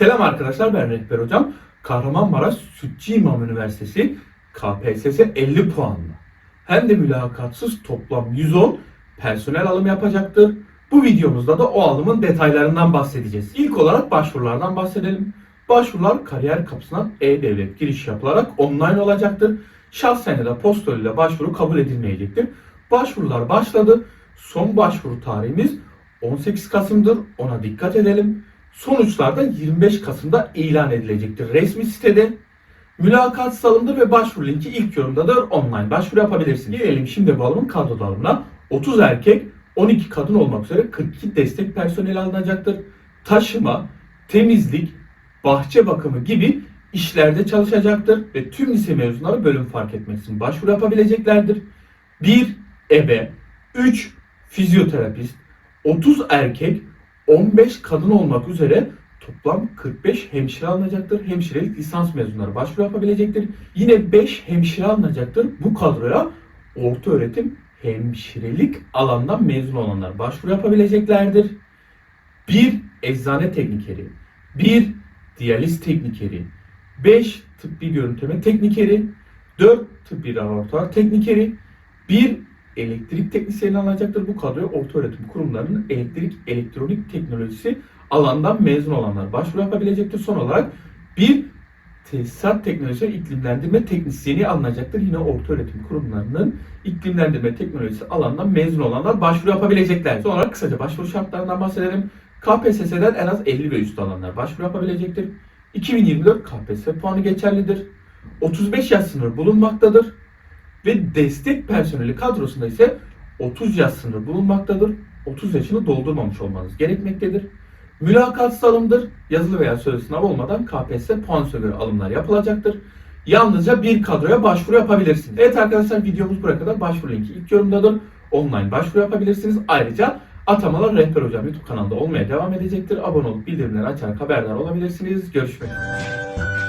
Selam arkadaşlar ben Rehber Hocam. Kahramanmaraş Sütçü İmam Üniversitesi KPSS 50 puanlı. Hem de mülakatsız toplam 110 personel alımı yapacaktır. Bu videomuzda da o alımın detaylarından bahsedeceğiz. İlk olarak başvurulardan bahsedelim. Başvurular kariyer kapısından e-devlet giriş yapılarak online olacaktır. Şahsen ya da posta ile başvuru kabul edilmeyecektir. Başvurular başladı. Son başvuru tarihimiz 18 Kasım'dır. Ona dikkat edelim. Sonuçlar da 25 Kasım'da ilan edilecektir resmi sitede. Mülakat salındı ve başvuru linki ilk yorumdadır. Online başvuru yapabilirsiniz. Gelelim şimdi bu alımın kadro dağılımına. 30 erkek, 12 kadın olmak üzere 42 destek personeli alınacaktır. Taşıma, temizlik, bahçe bakımı gibi işlerde çalışacaktır ve tüm lise mezunları bölüm fark etmeksizin başvuru yapabileceklerdir. 1 ebe, 3 fizyoterapist, 30 erkek, 15 kadın olmak üzere toplam 45 hemşire alınacaktır. Hemşirelik lisans mezunları başvuru yapabilecektir. Yine 5 hemşire alınacaktır. Bu kadroya orta öğretim hemşirelik alandan mezun olanlar başvuru yapabileceklerdir. 1 eczane teknikeri, 1 diyaliz teknikeri, 5 tıbbi görüntüleme teknikeri, 4 tıbbi laboratuvar teknikeri, 1 elektrik teknisyeni alacaktır. Bu kadroya orta öğretim kurumlarının elektrik elektronik teknolojisi alandan mezun olanlar başvuru yapabilecektir. Son olarak bir tesisat teknolojisi ve iklimlendirme teknisyeni alınacaktır. Yine orta öğretim kurumlarının iklimlendirme teknolojisi alandan mezun olanlar başvuru yapabilecekler. Son olarak kısaca başvuru şartlarından bahsedelim. KPSS'den en az 50 ve üstü alanlar başvuru yapabilecektir. 2024 KPSS puanı geçerlidir. 35 yaş sınırı bulunmaktadır. Ve destek personeli kadrosunda ise 30 yaş sınırı bulunmaktadır. 30 yaşını doldurmamış olmanız gerekmektedir. Mülakatsız alımdır. Yazılı veya sözlü sınav olmadan KPSS puan göre alımlar yapılacaktır. Yalnızca bir kadroya başvuru yapabilirsiniz. Evet arkadaşlar videomuz buraya kadar. Başvuru linki ilk yorumdadır. Online başvuru yapabilirsiniz. Ayrıca Atamalar Rehber Hocam YouTube kanalında olmaya devam edecektir. Abone olup bildirimleri açarak haberdar olabilirsiniz. Görüşmek üzere.